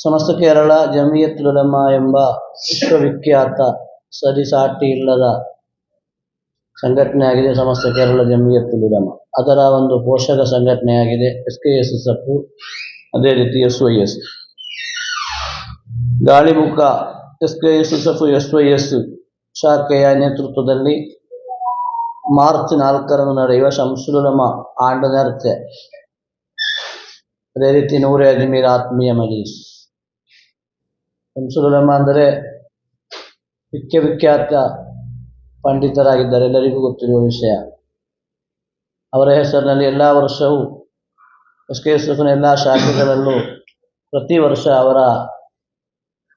ಸಮಸ್ತ ಕೇರಳ ಜಮಿಯತ್ ಉಲಮ ಎಂಬ ವಿಶ್ವವಿಖ್ಯಾತ ಸರಿಸಾಟಿ ಇಲ್ಲದ ಸಂಘಟನೆಯಾಗಿದೆ ಸಮಸ್ತ ಕೇರಳ ಜಮಿಯತ್ ಉಲಮ ಅದರ ಒಂದು ಪೋಷಕ ಸಂಘಟನೆಯಾಗಿದೆ S K S S F ಅದೇ ರೀತಿ S Y S Galimukha S K S S F S Y S ಶಾಖೆಯ ನೇತೃತ್ವದಲ್ಲಿ ಮಾರ್ಚ್ ನಾಲ್ಕರಂದು ನಡೆಯುವ ಶಂಸುಲಮ ಆಂಡ ನರ್ತೆ ಅದೇ ರೀತಿ ನೂರೇ ಅಜ್ಮೀರ್ ಆತ್ಮೀಯ ಮಜಲಿಸ್ ಶಂಸುಲಮ ಅಂದರೆ ವಿಖ್ಯವಿಖ್ಯಾತ ಪಂಡಿತರಾಗಿದ್ದಾರೆ. ಎಲ್ಲರಿಗೂ ಗೊತ್ತಿರುವ ವಿಷಯ. ಅವರ ಹೆಸರಿನಲ್ಲಿ ಎಲ್ಲ ವರ್ಷವೂ ಎಸ್ ಕೆ ಎಸ್ ಎಲ್ಲ ಶಾಖೆಗಳಲ್ಲೂ ಪ್ರತಿ ವರ್ಷ ಅವರ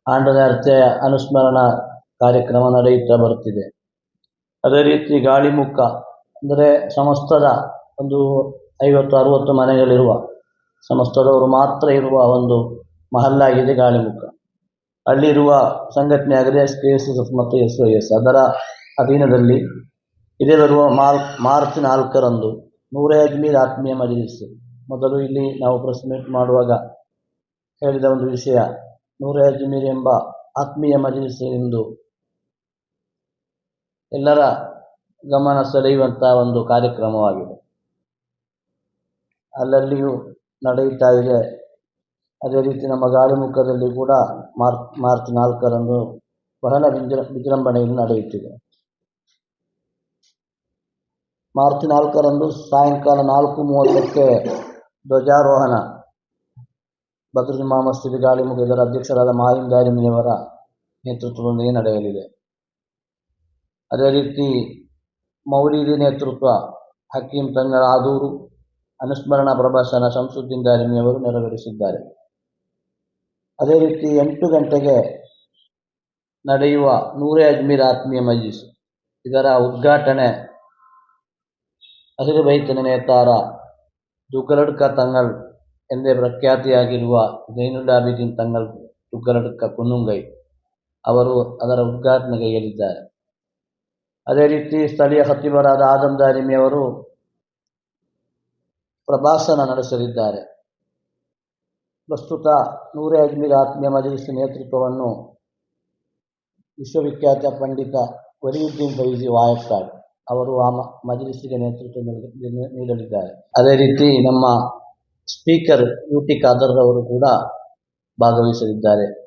ಆಂಡನರ್ತೆಯ ಅನುಸ್ಮರಣ ಕಾರ್ಯಕ್ರಮ ನಡೆಯುತ್ತಾ ಬರುತ್ತಿದೆ. ಅದೇ ರೀತಿ ಗಾಳಿಮುಖ ಅಂದರೆ ಸಮಸ್ತದ ಒಂದು ಐವತ್ತು, ಅರುವತ್ತು ಮನೆಗಳಿರುವ, ಸಮಸ್ತದವರು ಮಾತ್ರ ಇರುವ ಒಂದು ಮಹಲ್ಲಾಗಿದೆ ಗಾಳಿಮುಖ. ಅಲ್ಲಿರುವ ಸಂಘಟನೆಯಾಗಿದೆ ಎಸ್ ಕೆ ಎಸ್ ಎಸ್ ಮತ್ತು ಎಸ್ ವೈ ಎಸ್ ಅದರ ಅಧೀನದಲ್ಲಿ ಇದೇ ಬರುವ ಮಾರ್, ಮಾರ್ಚ್ ನಾಲ್ಕರಂದು ನೂರೇ ಅಜ್ಮೀರ್ ಆತ್ಮೀಯ ಮಜಲಿಸ್. ಮೊದಲು ಇಲ್ಲಿ ನಾವು ಪ್ರೆಸ್ ಮೀಟ್ ಮಾಡುವಾಗ ಹೇಳಿದ ಒಂದು ವಿಷಯ, ನೂರೇ ಅಜ್ಮೀರ್ ಎಂಬ ಆತ್ಮೀಯ ಮಜಲಿಸ್ ಎಂದು ಎಲ್ಲರ ಗಮನ ಸೆಳೆಯುವಂತಹ ಒಂದು ಕಾರ್ಯಕ್ರಮವಾಗಿದೆ. ಅಲ್ಲಲ್ಲಿಯೂ ನಡೆಯುತ್ತಾ ಇದೆ ಅದೇ ರೀತಿ ನಮ್ಮ ಗಾಳಿಮುಖದಲ್ಲಿ ಕೂಡ ಮಾರ್ಚ್ ಮಾರ್ಚ್ ನಾಲ್ಕರಂದು ಬಹಳ ವಿಜೃ, ವಿಜೃಂಭಣೆಯಲ್ಲಿ ನಡೆಯುತ್ತಿದೆ. ಮಾರ್ಚ್ ನಾಲ್ಕರಂದು ಸಾಯಂಕಾಲ ನಾಲ್ಕು ಮೂವತ್ತಕ್ಕೆ ಧ್ವಜಾರೋಹಣ. ಬದ್ರುಜುಮಾ ಮಸೀದಿ ಗಾಳಿಮುಖ ಇದರ ಅಧ್ಯಕ್ಷರಾದ ಮಾಹಿಂ ದಾರಿಮಿಯವರ ನೇತೃತ್ವದೊಂದಿಗೆ ನಡೆಯಲಿದೆ. ಅದೇ ರೀತಿ ಮೌಲಿದಿ ನೇತೃತ್ವ ಹಕೀಂ ತಂಗರ ಆದೂರು ಅನುಸ್ಮರಣ ಪ್ರಭಾಷಣ ಶಂಸುದ್ದೀನ್ ದಾರಿಮಿಯವರು ನೆರವೇರಿಸಿದ್ದಾರೆ. ಅದೇ ರೀತಿ ಎಂಟು ಗಂಟೆಗೆ ನಡೆಯುವ ನೂರೇ ಅಜ್ಮೀರ್ ಆತ್ಮೀಯ ಮಜೀಸ್ ಇದರ ಉದ್ಘಾಟನೆ ಹಸಿರು ಬೈತನ ನೇತಾರ ದುಗ್ಗಲಡ್ಕ ತಂಗಳ್ ಎಂದೇ ಪ್ರಖ್ಯಾತಿಯಾಗಿರುವ ಜೈನುಲ್ ಆಬಿದೀನ್ ತಂಗಳ್ ದುಗ್ಗಲಡ್ಕ ಕುನ್ನುಂಗೈ ಅವರು ಅದರ ಉದ್ಘಾಟನೆ ಉದ್ಘಾಟನೆಗೈಯಲಿದ್ದಾರೆ ಅದೇ ರೀತಿ ಸ್ಥಳೀಯ ಖತೀಬರಾದ ಆದಮ್ ದಾರಿಮಿ ಅವರು ಪ್ರಭಾಷಣ ನಡೆಸಲಿದ್ದಾರೆ. ಪ್ರಸ್ತುತ ನೂರೆ ಅಜ್ಮೀರ್ ಆತ್ಮೀಯ ಮಜಲಿಸ್ ನೇತೃತ್ವವನ್ನು ವಿಶ್ವವಿಖ್ಯಾತ ಪಂಡಿತ ವರಿಯುದ್ದೀನ್ ಬೈಜಿ ವಾಯಕಾಡ್ ಅವರು ಆ ಮಜಲಿಸಿಗೆ ನೇತೃತ್ವ ನೀಡ- ನೀಡಲಿದ್ದಾರೆ. ಅದೇ ರೀತಿ ನಮ್ಮ ಸ್ಪೀಕರ್ ಯು ಟಿ ಖಾದರ್ ಅವರು ಕೂಡ ಭಾಗವಹಿಸಲಿದ್ದಾರೆ.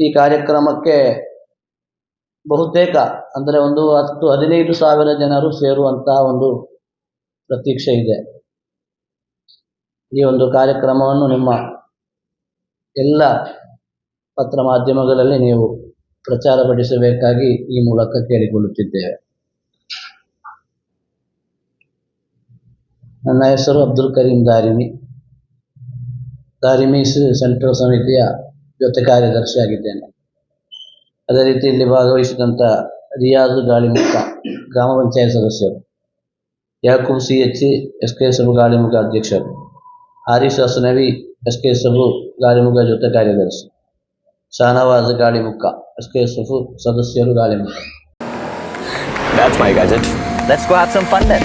ಈ ಕಾರ್ಯಕ್ರಮಕ್ಕೆ ಬಹುತೇಕ, ಅಂದರೆ ಒಂದು ಹತ್ತು ಹದಿನೈದು ಸಾವಿರ ಜನರು ಸೇರುವಂತಹ ಒಂದು ಪ್ರತೀಕ್ಷೆ ಇದೆ. ಈ ಒಂದು ಕಾರ್ಯಕ್ರಮವನ್ನು ನಿಮ್ಮ ಎಲ್ಲ ಪತ್ರ ಮಾಧ್ಯಮಗಳಲ್ಲಿ ನೀವು ಪ್ರಚಾರಪಡಿಸಬೇಕಾಗಿ ಈ ಮೂಲಕ ಕೇಳಿಕೊಳ್ಳುತ್ತಿದ್ದೇವೆ. ನನ್ನ ಹೆಸರು ಅಬ್ದುಲ್ ಕರೀಂ ದಾರಿಮಿ. ದಾರಿಮಿ ಸೆಂಟ್ರಲ್ ಸಮಿತಿಯ ಜೊತೆ ಕಾರ್ಯದರ್ಶಿಯಾಗಿದ್ದೇನೆ. ಅದೇ ರೀತಿ ಇಲ್ಲಿ ಭಾಗವಹಿಸಿದಂಥ ರಿಯಾಜ್ ಗಾಳಿಮುಖ ಗ್ರಾಮ ಪಂಚಾಯತ್ ಸದಸ್ಯರು, Yakub C H S K S ಗಾಳಿ ಗಾಳಿಮುಖ ಅಧ್ಯಕ್ಷರು Haris Hasanavi S K S F Galimukha ಜೊತೆ ಕಾರ್ಯದರ್ಶಿ Shanawaz Galimukha S K S F ಸದಸ್ಯರು Galimukha That's my gadget. Let's go have some fun then.